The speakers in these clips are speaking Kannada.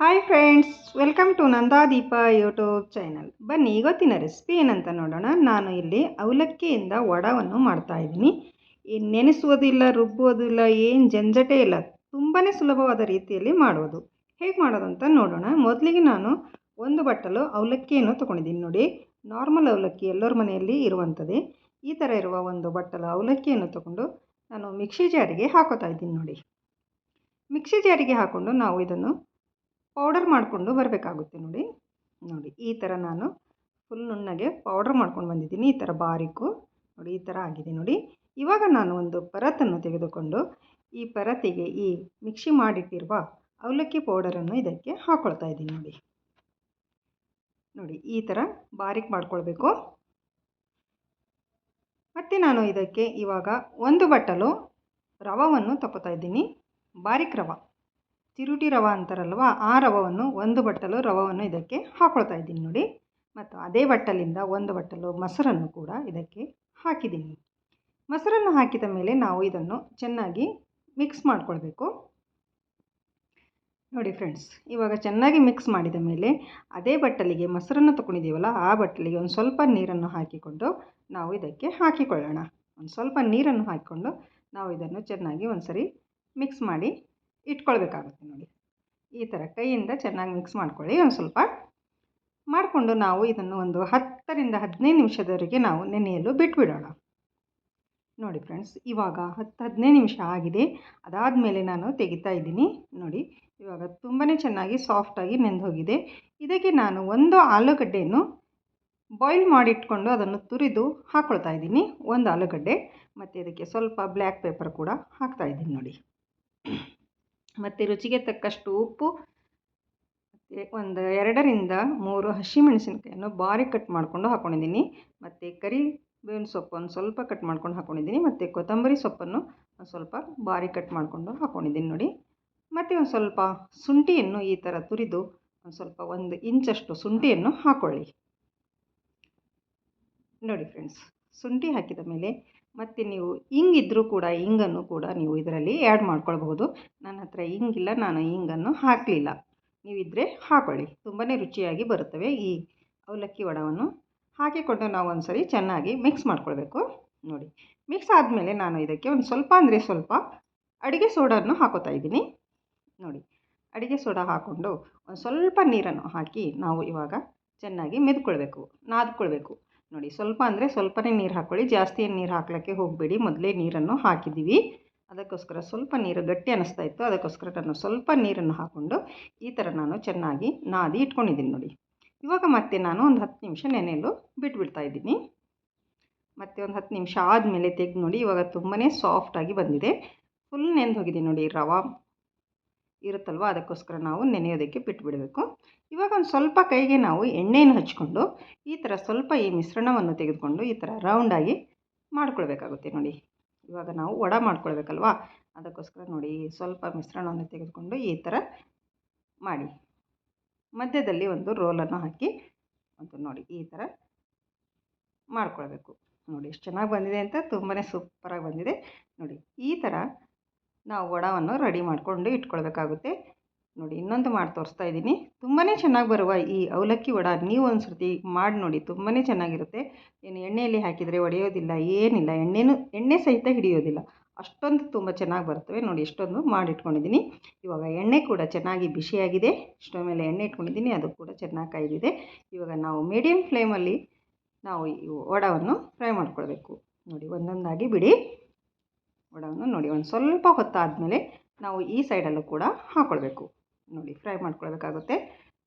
Hi friends welcome to Nandadeepa YouTube channel ಬನ್ನಿ ಇವತ್ತಿನ ರೆಸಿಪಿ ಏನಂತ ನೋಡೋಣ. ನಾನು ಇಲ್ಲಿ ಅವಲಕ್ಕಿಯಿಂದ ವಡವನ್ನು ಮಾಡ್ತಾ ಇದ್ದೀನಿ. ಈ ನೆನೆಸುವುದಿಲ್ಲ, ರುಬ್ಬೋದಿಲ್ಲ, ಏನು ಜಂಜಟೇ ಇಲ್ಲ ತುಂಬಾ ಸುಲಭವಾದ ರೀತಿಯಲ್ಲಿ ಮಾಡೋದು. ಹೇಗೆ ಮಾಡೋದು ಅಂತ ನೋಡೋಣ. ಮೊದಲಿಗೆ ನಾನು ಒಂದು ಬಟ್ಟಲು ಅವಲಕ್ಕಿಯನ್ನು ತೊಗೊಂಡಿದ್ದೀನಿ ನೋಡಿ. ನಾರ್ಮಲ್ ಅವಲಕ್ಕಿ ಎಲ್ಲರ ಮನೆಯಲ್ಲಿ ಇರುವಂಥದ್ದೇ ಈ ಥರ ಇರುವ ಒಂದು ಬಟ್ಟಲು ಅವಲಕ್ಕಿಯನ್ನು ತಗೊಂಡು ನಾನು ಮಿಕ್ಸಿ ಜಾರಿಗೆ ಹಾಕೋತಾ ಇದ್ದೀನಿ ನೋಡಿ. ಮಿಕ್ಸಿ ಜಾರಿಗೆ ಹಾಕ್ಕೊಂಡು ನಾವು ಇದನ್ನು ಪೌಡರ್ ಮಾಡಿಕೊಂಡು ಬರಬೇಕಾಗುತ್ತೆ ನೋಡಿ. ನೋಡಿ, ಈ ಥರ ನಾನು ಫುಲ್ ನುಣ್ಣಗೆ ಪೌಡರ್ ಮಾಡ್ಕೊಂಡು ಬಂದಿದ್ದೀನಿ. ಈ ಥರ ಬಾರಿಕು. ನೋಡಿ, ಈ ಥರ ಆಗಿದೆ ನೋಡಿ. ಇವಾಗ ನಾನು ಒಂದು ಪರತನ್ನು ತೆಗೆದುಕೊಂಡು ಈ ಪರತಿಗೆ ಈ ಮಿಕ್ಸಿ ಮಾಡಿಟ್ಟಿರುವ ಅವಲಕ್ಕಿ ಪೌಡರನ್ನು ಇದಕ್ಕೆ ಹಾಕ್ಕೊಳ್ತಾ ಇದ್ದೀನಿ ನೋಡಿ. ನೋಡಿ, ಈ ಥರ ಬಾರಿಕ್ ಮಾಡ್ಕೊಳ್ಬೇಕು. ಮತ್ತು ನಾನು ಇದಕ್ಕೆ ಇವಾಗ ಒಂದು ಬಟ್ಟಲು ರವವನ್ನು ತಗೋತಾ ಇದ್ದೀನಿ. ಬಾರಿಕ್ ರವ. ಚಿರುಟಿ ರವ ಅಂತಾರಲ್ವ, ಆ ರವವನ್ನು ಒಂದು ಬಟ್ಟಲು ರವವನ್ನು ಇದಕ್ಕೆ ಹಾಕ್ಕೊಳ್ತಾ ಇದ್ದೀನಿ ನೋಡಿ. ಮತ್ತು ಅದೇ ಬಟ್ಟಲಿಂದ ಒಂದು ಬಟ್ಟಲು ಮೊಸರನ್ನು ಕೂಡ ಇದಕ್ಕೆ ಹಾಕಿದ್ದೀನಿ. ಮೊಸರನ್ನು ಹಾಕಿದ ಮೇಲೆ ನಾವು ಇದನ್ನು ಚೆನ್ನಾಗಿ ಮಿಕ್ಸ್ ಮಾಡಿಕೊಳ್ಬೇಕು. ನೋಡಿ ಫ್ರೆಂಡ್ಸ್, ಇವಾಗ ಚೆನ್ನಾಗಿ ಮಿಕ್ಸ್ ಮಾಡಿದ ಮೇಲೆ ಅದೇ ಬಟ್ಟಲಿಗೆ ಮೊಸರನ್ನು ತೊಗೊಂಡಿದ್ದೀವಲ್ಲ ಆ ಬಟ್ಟಲಿಗೆ ಒಂದು ಸ್ವಲ್ಪ ನೀರನ್ನು ಹಾಕಿಕೊಂಡು ನಾವು ಇದಕ್ಕೆ ಹಾಕಿಕೊಳ್ಳೋಣ. ಒಂದು ಸ್ವಲ್ಪ ನೀರನ್ನು ಹಾಕಿಕೊಂಡು ನಾವು ಇದನ್ನು ಚೆನ್ನಾಗಿ ಒಂದು ಸರಿ ಮಿಕ್ಸ್ ಮಾಡಿ ಇಟ್ಕೊಳ್ಬೇಕಾಗುತ್ತೆ ನೋಡಿ. ಈ ಥರ ಕೈಯಿಂದ ಚೆನ್ನಾಗಿ ಮಿಕ್ಸ್ ಮಾಡ್ಕೊಳ್ಳಿ. ಒಂದು ಸ್ವಲ್ಪ ಮಾಡಿಕೊಂಡು ನಾವು ಇದನ್ನು ಒಂದು ಹತ್ತರಿಂದ ಹದಿನೈದು ನಿಮಿಷದವರೆಗೆ ನಾವು ನೆನೆಯಲು ಬಿಟ್ಬಿಡೋಣ. ನೋಡಿ ಫ್ರೆಂಡ್ಸ್ ಇವಾಗ ಹತ್ತು ಹದಿನೈದು ನಿಮಿಷ ಆಗಿದೆ. ಅದಾದ ಮೇಲೆ ನಾನು ತೆಗಿತಾ ಇದ್ದೀನಿ. ನೋಡಿ, ಇವಾಗ ತುಂಬಾ ಚೆನ್ನಾಗಿ ಸಾಫ್ಟಾಗಿ ನೆಂದು ಹೋಗಿದೆ. ಇದಕ್ಕೆ ನಾನು ಒಂದು ಆಲೂಗಡ್ಡೆಯನ್ನು ಬಾಯ್ಲ್ ಮಾಡಿಟ್ಕೊಂಡು ಅದನ್ನು ತುರಿದು ಹಾಕ್ಕೊಳ್ತಾ ಇದ್ದೀನಿ. ಒಂದು ಆಲೂಗಡ್ಡೆ, ಮತ್ತು ಇದಕ್ಕೆ ಸ್ವಲ್ಪ ಬ್ಲ್ಯಾಕ್ ಪೇಪರ್ ಕೂಡ ಹಾಕ್ತಾ ಇದ್ದೀನಿ ನೋಡಿ. ಮತ್ತು ರುಚಿಗೆ ತಕ್ಕಷ್ಟು ಉಪ್ಪು ಒಂದು ಎರಡರಿಂದ ಮೂರು ಹಸಿಮೆಣಸಿನ್ಕಾಯನ್ನು ಬಾರಿ ಕಟ್ ಮಾಡಿಕೊಂಡು ಹಾಕ್ಕೊಂಡಿದ್ದೀನಿ ಮತ್ತು ಕರಿ ಬೇವಿನ ಸೊಪ್ಪು ಒಂದು ಸ್ವಲ್ಪ ಕಟ್ ಮಾಡ್ಕೊಂಡು ಹಾಕ್ಕೊಂಡಿದ್ದೀನಿ ಮತ್ತು ಕೊತ್ತಂಬರಿ ಸೊಪ್ಪನ್ನು ಸ್ವಲ್ಪ ಬಾರಿ ಕಟ್ ಮಾಡಿಕೊಂಡು ಹಾಕ್ಕೊಂಡಿದ್ದೀನಿ ನೋಡಿ. ಮತ್ತು ಒಂದು ಸ್ವಲ್ಪ ಶುಂಠಿಯನ್ನು ಈ ಥರ ತುರಿದು ಒಂದು ಸ್ವಲ್ಪ ಒಂದು ಇಂಚಷ್ಟು ಶುಂಠಿಯನ್ನು ಹಾಕ್ಕೊಳ್ಳಿ ನೋಡಿ ಫ್ರೆಂಡ್ಸ್, ಶುಂಠಿ ಹಾಕಿದ ಮೇಲೆ ಮತ್ತು ನೀವು ಇಂಗಿದ್ದರೂ ಕೂಡ ಇಂಗನ್ನು ಕೂಡ ನೀವು ಇದರಲ್ಲಿ ಆ್ಯಡ್ ಮಾಡ್ಕೊಳ್ಬಹುದು. ನನ್ನ ಹತ್ರ ಇಂಗಿಲ್ಲ ನಾನು ಇಂಗನ್ನು ಹಾಕಲಿಲ್ಲ. ನೀವಿದ್ದರೆ ಹಾಕೊಳ್ಳಿ. ತುಂಬಾ ರುಚಿಯಾಗಿ ಬರುತ್ತವೆ ಈ ಅವಲಕ್ಕಿ ವಡವನ್ನು. ಹಾಕಿಕೊಂಡು ನಾವು ಒಂದು ಸರಿ ಚೆನ್ನಾಗಿ ಮಿಕ್ಸ್ ಮಾಡ್ಕೊಳ್ಬೇಕು. ನೋಡಿ ಮಿಕ್ಸ್ ಆದಮೇಲೆ ನಾನು ಇದಕ್ಕೆ ಒಂದು ಸ್ವಲ್ಪ ಅಂದರೆ ಸ್ವಲ್ಪ ಅಡುಗೆ ಸೋಡನ್ನು ಹಾಕೋತಾ ಇದ್ದೀನಿ. ನೋಡಿ, ಅಡುಗೆ ಸೋಡಾ ಹಾಕ್ಕೊಂಡು ಒಂದು ಸ್ವಲ್ಪ ನೀರನ್ನು ಹಾಕಿ ನಾವು ಇವಾಗ ಚೆನ್ನಾಗಿ ಮೆದ್ಕೊಳ್ಬೇಕು, ನಾದ್ಕೊಳ್ಬೇಕು. ನೋಡಿ, ಸ್ವಲ್ಪ ಅಂದರೆ ಸ್ವಲ್ಪನೇ ನೀರು ಹಾಕ್ಕೊಳ್ಳಿ ಜಾಸ್ತಿ ನೀರು ಹಾಕ್ಲಿಕ್ಕೆ ಹೋಗಬೇಡಿ. ಮೊದಲೇ ನೀರನ್ನು ಹಾಕಿದ್ದೀವಿ ಅದಕ್ಕೋಸ್ಕರ ಸ್ವಲ್ಪ ನೀರು ಗಟ್ಟಿ ಅನ್ನಿಸ್ತಾ ಇತ್ತು. ಅದಕ್ಕೋಸ್ಕರ ನಾನು ಸ್ವಲ್ಪ ನೀರನ್ನು ಹಾಕ್ಕೊಂಡು ಈ ಥರ ನಾನು ಚೆನ್ನಾಗಿ ನಾದಿ ಇಟ್ಕೊಂಡಿದ್ದೀನಿ ನೋಡಿ. ಇವಾಗ ಮತ್ತೆ ನಾನು ಒಂದು ಹತ್ತು ನಿಮಿಷ ನೆನೆಯಲು ಬಿಟ್ಬಿಡ್ತಾ ಇದ್ದೀನಿ. ಮತ್ತೆ ಒಂದು ಹತ್ತು ನಿಮಿಷ ಆದಮೇಲೆ ತೆಗೆದು ನೋಡಿ, ಇವಾಗ ತುಂಬಾ ಸಾಫ್ಟಾಗಿ ಬಂದಿದೆ. ಫುಲ್ ನೆಂದು ಹೋಗಿದೆ ನೋಡಿ, ರವಾ. ಇರುತ್ತಲ್ವ? ಅದಕ್ಕೋಸ್ಕರ ನಾವು ನೆನೆಯೋದಕ್ಕೆ ಬಿಟ್ಬಿಡಬೇಕು. ಇವಾಗ ಒಂದು ಸ್ವಲ್ಪ ಕೈಗೆ ನಾವು ಎಣ್ಣೆಯನ್ನು ಹಚ್ಕೊಂಡು, ಈ ಥರ ಸ್ವಲ್ಪ ಈ ಮಿಶ್ರಣವನ್ನು ತೆಗೆದುಕೊಂಡು ಈ ಥರ ರೌಂಡಾಗಿ ಮಾಡ್ಕೊಳ್ಬೇಕಾಗುತ್ತೆ ನೋಡಿ. ಇವಾಗ ನಾವು ವಡ ಮಾಡ್ಕೊಳ್ಬೇಕಲ್ವಾ? ಅದಕ್ಕೋಸ್ಕರ ನೋಡಿ ಸ್ವಲ್ಪ ಮಿಶ್ರಣವನ್ನು ತೆಗೆದುಕೊಂಡು ಈ ಥರ ಮಾಡಿ. ಮಧ್ಯದಲ್ಲಿ ಒಂದು ರೋಲನ್ನು ಹಾಕಿ ಒಂದು ನೋಡಿ ಈ ಥರ ಮಾಡ್ಕೊಳ್ಬೇಕು. ನೋಡಿ ಎಷ್ಟು ಚೆನ್ನಾಗಿ ಬಂದಿದೆ ಅಂತ ತುಂಬಾ ಸೂಪರಾಗಿ ಬಂದಿದೆ. ನೋಡಿ ಈ ಥರ ನಾವು ವಡವನ್ನು ರೆಡಿ ಮಾಡಿಕೊಂಡು ಇಟ್ಕೊಳ್ಬೇಕಾಗುತ್ತೆ. ನೋಡಿ, ಇನ್ನೊಂದು ಮಾಡಿ ತೋರಿಸ್ತಾ ಇದ್ದೀನಿ. ತುಂಬಾ ಚೆನ್ನಾಗಿ ಬರುವ ಈ ಅವಲಕ್ಕಿ ವಡ ನೀವು ಒಂದು ಸರ್ತಿ ಮಾಡಿ ನೋಡಿ ತುಂಬಾ ಚೆನ್ನಾಗಿರುತ್ತೆ. ಏನು ಎಣ್ಣೆಯಲ್ಲಿ ಹಾಕಿದರೆ ಒಡೆಯೋದಿಲ್ಲ, ಏನಿಲ್ಲ. ಎಣ್ಣೆನೂ, ಎಣ್ಣೆ ಸಹಿತ ಹಿಡಿಯೋದಿಲ್ಲ. ಅಷ್ಟೊಂದು ತುಂಬ ಚೆನ್ನಾಗಿ ಬರ್ತವೆ. ನೋಡಿ, ಇಷ್ಟೊಂದು ಮಾಡಿಟ್ಕೊಂಡಿದ್ದೀನಿ ಇವಾಗ ಎಣ್ಣೆ ಕೂಡ ಚೆನ್ನಾಗಿ ಬಿಸಿಯಾಗಿದೆ. ಸ್ಟವ್ ಮೇಲೆ ಎಣ್ಣೆ ಇಟ್ಕೊಂಡಿದ್ದೀನಿ, ಅದು ಕೂಡ ಚೆನ್ನಾಗಿ ಕಾಯ್ದಿದೆ. ಇವಾಗ ನಾವು ಮೀಡಿಯಮ್ ಫ್ಲೇಮಲ್ಲಿ ನಾವು ಈ ವಡವನ್ನು ಫ್ರೈ ಮಾಡ್ಕೊಳ್ಬೇಕು. ನೋಡಿ, ಒಂದೊಂದಾಗಿ ಬಿಡಿ. ವಡವನ್ನು ನೋಡಿ, ಒಂದು ಸ್ವಲ್ಪ ಹೊತ್ತಾದಮೇಲೆ ನಾವು ಈ ಸೈಡಲ್ಲೂ ಕೂಡ ಹಾಕ್ಕೊಳ್ಬೇಕು ನೋಡಿ, ಫ್ರೈ ಮಾಡ್ಕೊಳ್ಬೇಕಾಗುತ್ತೆ.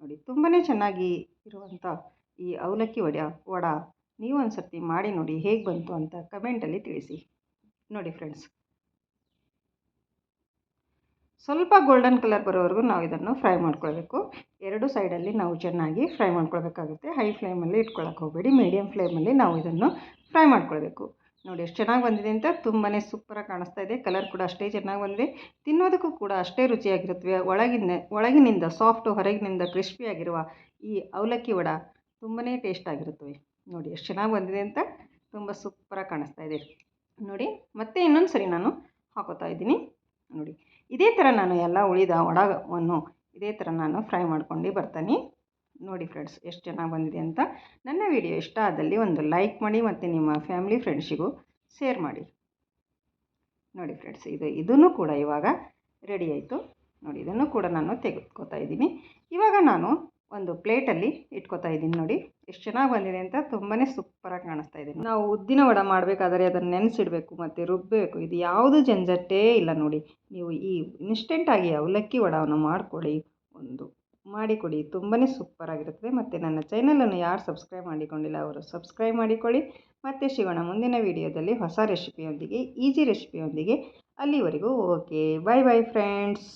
ನೋಡಿ ತುಂಬಾ ಚೆನ್ನಾಗಿ ಇರುವಂಥ ಈ ಅವಲಕ್ಕಿ ವಡೆ, ವಡ ನೀವು ಒಂದು ಸರ್ತಿ ಮಾಡಿ ನೋಡಿ ಹೇಗೆ ಬಂತು ಅಂತ ಕಮೆಂಟಲ್ಲಿ ತಿಳಿಸಿ. ನೋಡಿ ಫ್ರೆಂಡ್ಸ್. ಸ್ವಲ್ಪ ಗೋಲ್ಡನ್ ಕಲರ್ ಬರೋವರೆಗೂ ನಾವು ಇದನ್ನು ಫ್ರೈ ಮಾಡ್ಕೊಳ್ಬೇಕು. ಎರಡು ಸೈಡಲ್ಲಿ ನಾವು ಚೆನ್ನಾಗಿ ಫ್ರೈ ಮಾಡ್ಕೊಳ್ಬೇಕಾಗುತ್ತೆ. ಹೈ ಫ್ಲೇಮಲ್ಲಿ ಇಟ್ಕೊಳ್ಳೋಕೆ ಹೋಗಬೇಡಿ. ಮೀಡಿಯಮ್ ಫ್ಲೇಮಲ್ಲಿ ನಾವು ಇದನ್ನು ಫ್ರೈ ಮಾಡ್ಕೊಳ್ಬೇಕು. ನೋಡಿ, ಎಷ್ಟು ಚೆನ್ನಾಗಿ ಬಂದಿದೆ ಅಂತ ತುಂಬಾ ಸೂಪರಾಗಿ ಕಾಣಿಸ್ತಾ ಇದೆ. ಕಲರ್ ಕೂಡ ಅಷ್ಟೇ ಚೆನ್ನಾಗಿ ಬಂದಿದೆ. ತಿನ್ನೋದಕ್ಕೂ ಕೂಡ ಅಷ್ಟೇ ರುಚಿಯಾಗಿರುತ್ತವೆ ಒಳಗಿನ, ಒಳಗಿನಿಂದ ಸಾಫ್ಟು ಹೊರಗಿನಿಂದ ಕ್ರಿಸ್ಪಿಯಾಗಿರುವ ಈ ಅವಲಕ್ಕಿ ವಡ ತುಂಬಾ ಟೇಸ್ಟ್ ಆಗಿರುತ್ತವೆ ನೋಡಿ, ಎಷ್ಟು ಚೆನ್ನಾಗಿ ಬಂದಿದೆ ಅಂತ ತುಂಬ ಸೂಪರಾಗಿ ಕಾಣಿಸ್ತಾ ಇದೆ. ನೋಡಿ, ಮತ್ತೆ ಇನ್ನೊಂದು ಸರಿ ನಾನು ಹಾಕೋತಾ ಇದ್ದೀನಿ. ನೋಡಿ, ಇದೇ ಥರ ನಾನು ಎಲ್ಲ ಉಳಿದ ವಡವನ್ನು ಇದೇ ಥರ ನಾನು ಫ್ರೈ ಮಾಡ್ಕೊಂಡು ಬರ್ತೀನಿ. ನೋಡಿ ಫ್ರೆಂಡ್ಸ್ ಎಷ್ಟು ಚೆನ್ನಾಗಿ ಬಂದಿದೆ ಅಂತ ನನ್ನ ವಿಡಿಯೋ ಇಷ್ಟ ಆದಲ್ಲಿ ಒಂದು ಲೈಕ್ ಮಾಡಿ ಮತ್ತು ನಿಮ್ಮ ಫ್ಯಾಮಿಲಿ ಫ್ರೆಂಡ್ಸಿಗೂ ಶೇರ್ ಮಾಡಿ. ನೋಡಿ ಫ್ರೆಂಡ್ಸ್ ಇದು, ಇದನ್ನು ಕೂಡ ಇವಾಗ ರೆಡಿ ಆಯಿತು. ನೋಡಿ, ಇದನ್ನು ಕೂಡ ನಾನು ತೆಗೆದುಕೊತಾ ಇದ್ದೀನಿ. ಇವಾಗ ನಾನು ಒಂದು ಪ್ಲೇಟಲ್ಲಿ ಇಟ್ಕೋತಾ ಇದ್ದೀನಿ ನೋಡಿ, ಎಷ್ಟು ಚೆನ್ನಾಗಿ ಬಂದಿದೆ ಅಂತ ತುಂಬಾ ಸೂಪರಾಗಿ ಕಾಣಿಸ್ತಾ ಇದೆ. ನಾವು ಉದ್ದಿನ ವಡ ಮಾಡಬೇಕಾದ್ರೆ ಅದನ್ನು ನೆನೆಸಿಡಬೇಕು ಮತ್ತು ರುಬ್ಬಬೇಕು ಇದು ಯಾವುದು ಜಂಜಟ್ಟೇ ಇಲ್ಲ ನೋಡಿ. ನೀವು ಈ ಇನ್ಸ್ಟೆಂಟಾಗಿ ಅವಲಕ್ಕಿ ವಡವನ್ನು ಮಾಡಿಕೊಳ್ಳಿ, ಒಂದು ಮಾಡಿಕೊಡಿ. ತುಂಬಾ ಸೂಪರಾಗಿರುತ್ತದೆ. ಮತ್ತು ನನ್ನ ಚಾನಲನ್ನು ಯಾರು ಸಬ್ಸ್ಕ್ರೈಬ್ ಮಾಡಿಕೊಂಡಿಲ್ಲ ಅವರು ಸಬ್ಸ್ಕ್ರೈಬ್ ಮಾಡಿಕೊಳ್ಳಿ. ಮತ್ತೆ ಸಿಗೋಣ ಮುಂದಿನ ವಿಡಿಯೋದಲ್ಲಿ ಹೊಸ ರೆಸಿಪಿಯೊಂದಿಗೆ ಈಜಿ ರೆಸಿಪಿಯೊಂದಿಗೆ ಅಲ್ಲಿವರೆಗೂ. Okay bye bye friends